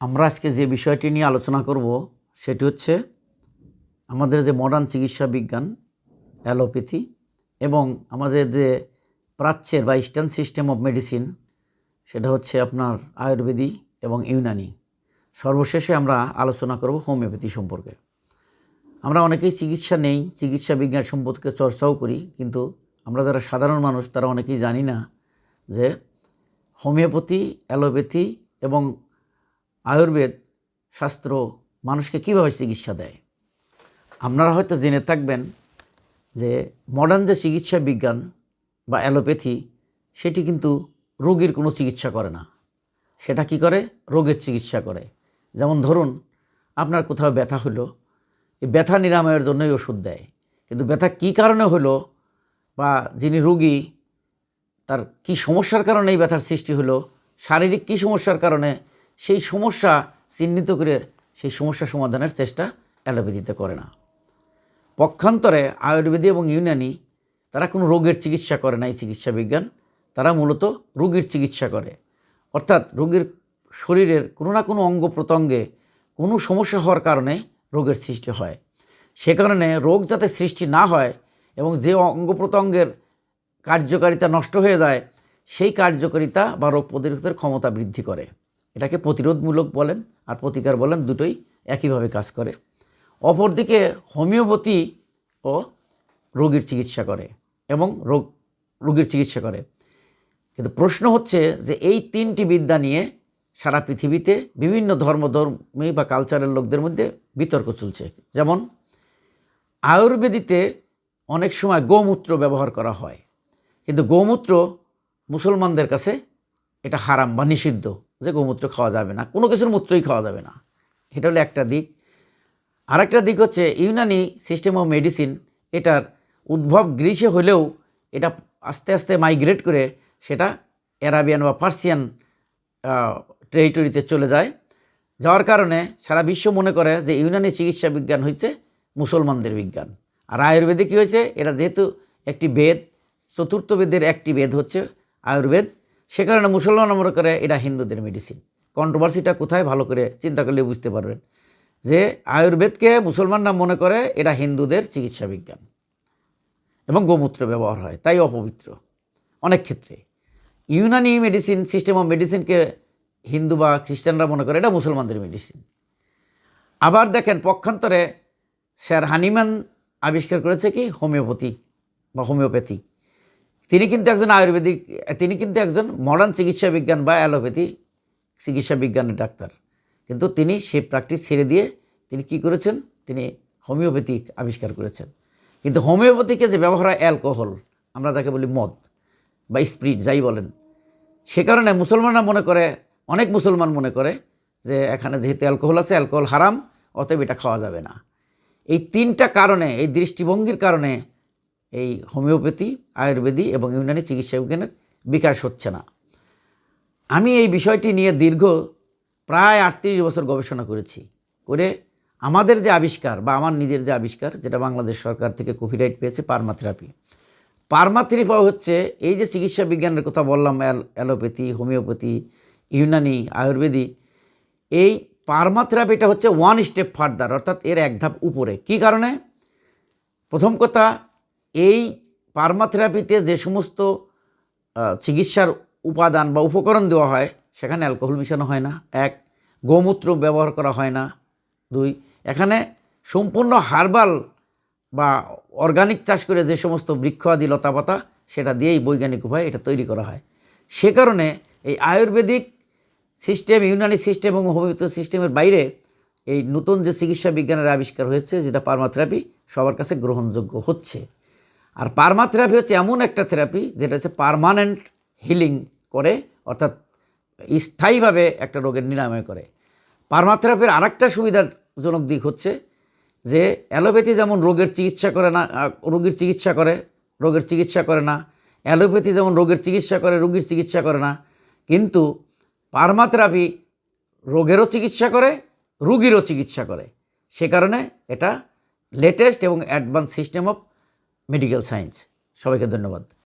আমরা আজকে যে বিষয়টি নিয়ে আলোচনা করব, সেটি হচ্ছে আমাদের যে মডার্ন চিকিৎসা বিজ্ঞান, অ্যালোপ্যাথি এবং আমাদের যে প্রাচ্যের বা ইস্টার্ন সিস্টেম অফ মেডিসিন সেটা হচ্ছে আপনার আয়ুর্বেদিক এবং ইউনানি। সর্বশেষে আমরা আলোচনা করব হোমিওপ্যাথি সম্পর্কে। আমরা অনেকেই চিকিৎসা নেই, চিকিৎসা বিজ্ঞান সম্পর্কে চর্চাও করি, কিন্তু আমরা যারা সাধারণ মানুষ, তারা অনেকেই জানি না যে হোমিওপ্যাথি, অ্যালোপ্যাথি এবং আয়ুর্বেদ শাস্ত্র মানুষকে কীভাবে চিকিৎসা দেয়? আপনারা হয়তো জেনে থাকবেন যে মডার্ন যে চিকিৎসা বিজ্ঞান বা অ্যালোপ্যাথি, সেটি কিন্তু রোগীর কোনো চিকিৎসা করে না। সেটা কি করে? রোগের চিকিৎসা করে। যেমন ধরুন, আপনার কোথাও ব্যথা হলো, এই ব্যথা নিরাময়ের জন্যই ওষুধ দেয়। কিন্তু ব্যথা কী কারণে হলো বা যিনি রুগী, তার কি সমস্যার কারণে এই ব্যথার সৃষ্টি হলো, শারীরিক কী সমস্যার কারণে সেই সমস্যা চিহ্নিত করে সেই সমস্যা সমাধানের চেষ্টা অ্যালোপ্যাথিতে করে না। পক্ষান্তরে আয়ুর্বেদী এবং ইউনানি, তারা কোনো রোগের চিকিৎসা করে না, এই চিকিৎসা বিজ্ঞান। তারা মূলত রোগীর চিকিৎসা করে। অর্থাৎ রোগীর শরীরের কোনো না কোনো অঙ্গ প্রত্যঙ্গে কোনো সমস্যা হওয়ার কারণে রোগের সৃষ্টি হয়। সে কারণে রোগ যাতে সৃষ্টি না হয় এবং যে অঙ্গ প্রত্যঙ্গের কার্যকারিতা নষ্ট হয়ে যায়, সেই কার্যকারিতা বা রোগ প্রতিরোধের ক্ষমতা বৃদ্ধি করে। এটাকে প্রতিরোধমূলক বলেন আর প্রতিকার বলেন দুটোই একইভাবে কাজ করে। অপরদিকে হোমিওপ্যাথি ও রোগীর চিকিৎসা করে এবং রোগ, রোগীর চিকিৎসা করে। কিন্তু প্রশ্ন হচ্ছে যে এই তিনটি বিদ্যা নিয়ে সারা পৃথিবীতে বিভিন্ন ধর্মধর্মী বা কালচারের লোকদের মধ্যে বিতর্ক চলছে। যেমন আয়ুর্বেদিতে অনেক সময় গোমূত্র ব্যবহার করা হয়। কিন্তু গোমূত্র মুসলমানদের কাছে এটা হারাম বা নিষিদ্ধ। যে গোমূত্র খাওয়া যাবে না, কোনো কিছুর মূত্রই খাওয়া যাবে না। এটা হলো একটা দিক। আরেকটা দিক হচ্ছে ইউনানি সিস্টেম অফ মেডিসিন এটার উদ্ভব গ্রীসে হলেও এটা আস্তে আস্তে মাইগ্রেট করে সেটা অ্যারাবিয়ান বা পার্সিয়ান টেরিটরিতে চলে যায়। যাওয়ার কারণে সারা বিশ্ব মনে করে যে ইউনানি চিকিৎসা বিজ্ঞান হচ্ছে মুসলমানদের বিজ্ঞান। আর আয়ুর্বেদে কী হয়েছে? এরা যেহেতু একটি বেদ, চতুর্থ বেদের একটি বেদ হচ্ছে আয়ুর্বেদ। সে কারণে মুসলমান মনে করে এটা হিন্দুদের মেডিসিন কন্ট্রোভার্সিটা কোথায়? ভালো করে চিন্তা করলে বুঝতে পারবেন। যে আয়ুর্বেদকে মুসলমানরা মনে করে এটা হিন্দুদের চিকিৎসা বিজ্ঞান। এবং গোমূত্র ব্যবহার হয়, তাই অপবিত্র। অনেক ক্ষেত্রে। ইউনানি মেডিসিন সিস্টেম অফ মেডিসিনকে হিন্দু বা খ্রিস্টানরা মনে করে এটা মুসলমানদের মেডিসিন আবার দেখেন পক্ষান্তরে স্যার হানিম্যান আবিষ্কার করেছে কি? হোমিওপ্যাথি বা হোমিওপ্যাথি। তিনি কিন্তু একজন আয়ুর্বেদিক, তিনি কিন্তু একজন মডার্ন চিকিৎসা বিজ্ঞান বা অ্যালোপ্যাথি চিকিৎসা বিজ্ঞানের ডাক্তার। কিন্তু তিনি সেই প্র্যাকটিস ছেড়ে দিয়ে তিনি কি করেছেন? তিনি হোমিওপ্যাথিক আবিষ্কার করেছেন। কিন্তু হোমিওপ্যাথিকে যে ব্যবহার হয় অ্যালকোহল আমরা যাকে বলি মদ বা স্প্রিট, যাই বলেন। সে কারণে মুসলমানরা মনে করে, অনেক মুসলমান মনে করে যে এখানে যেহেতু অ্যালকোহল আছে অ্যালকোহল হারাম, অতএব এটা খাওয়া যাবে না। এই তিনটা কারণে, এই দৃষ্টিভঙ্গির কারণে এই হোমিওপ্যাথি, আয়ুর্বেদী এবং ইউনানি চিকিৎসা বিজ্ঞানের বিকাশ হচ্ছে না। আমি এই বিষয়টি নিয়ে দীর্ঘ প্রায় আটত্রিশ বছর গবেষণা করেছি। করে আমাদের যে আবিষ্কার বা আমার নিজের যে আবিষ্কার, যেটা বাংলাদেশ সরকার থেকে কপিরাইট পেয়েছে পারমাথেরাপি। পারমাথেরাপি হচ্ছে এই যে চিকিৎসা বিজ্ঞানের কথা বললাম অ্যালোপ্যাথি, হোমিওপ্যাথি, ইউনানি, আয়ুর্বেদি, এই পারমাথেরাপিটা হচ্ছে ওয়ান স্টেপ ফার্দার অর্থাৎ এর এক ধাপ উপরে। কি কারণে? প্রথম কথা এই পারমাথেরাপিতে যে সমস্ত চিকিৎসার উপাদান বা উপকরণ দেওয়া হয়, সেখানে অ্যালকোহল মিশানো হয় না। এক, গোমূত্র ব্যবহার করা হয় না। দুই, এখানে সম্পূর্ণ হার্বাল বা অর্গানিক চাষ করে যে সমস্ত বৃক্ষ আদি, লতাপাতা, সেটা দিয়েই বৈজ্ঞানিক উপায়ে এটা তৈরি করা হয়। সে কারণে এই আয়ুর্বেদিক সিস্টেম ইউনানি সিস্টেম এবং হোমিওপ্যাথি সিস্টেমের বাইরে এই নতুন যে চিকিৎসা বিজ্ঞানের আবিষ্কার হয়েছে, যেটা পারমাথেরাপি সবার কাছে গ্রহণযোগ্য হচ্ছে। আর পারমাথেরাপি হচ্ছে এমন একটা থেরাপি যেটা হচ্ছে পারমানেন্ট হিলিং করে, অর্থাৎ স্থায়ীভাবে একটা রোগের নিরাময় করে। পারমা পারমাথেরাপির আরেকটা সুবিধাজনক দিক হচ্ছে যে অ্যালোপ্যাথি যেমন রোগের চিকিৎসা করে না রোগীর চিকিৎসা করে, রোগের চিকিৎসা করে না। অ্যালোপ্যাথি যেমন রোগের চিকিৎসা করে, রোগীর চিকিৎসা করে না। কিন্তু পারমা থেরাপি রোগেরও চিকিৎসা করে, রুগীরও চিকিৎসা করে। সে কারণে এটা লেটেস্ট এবং advance system of medical science. সবাইকে ধন্যবাদ।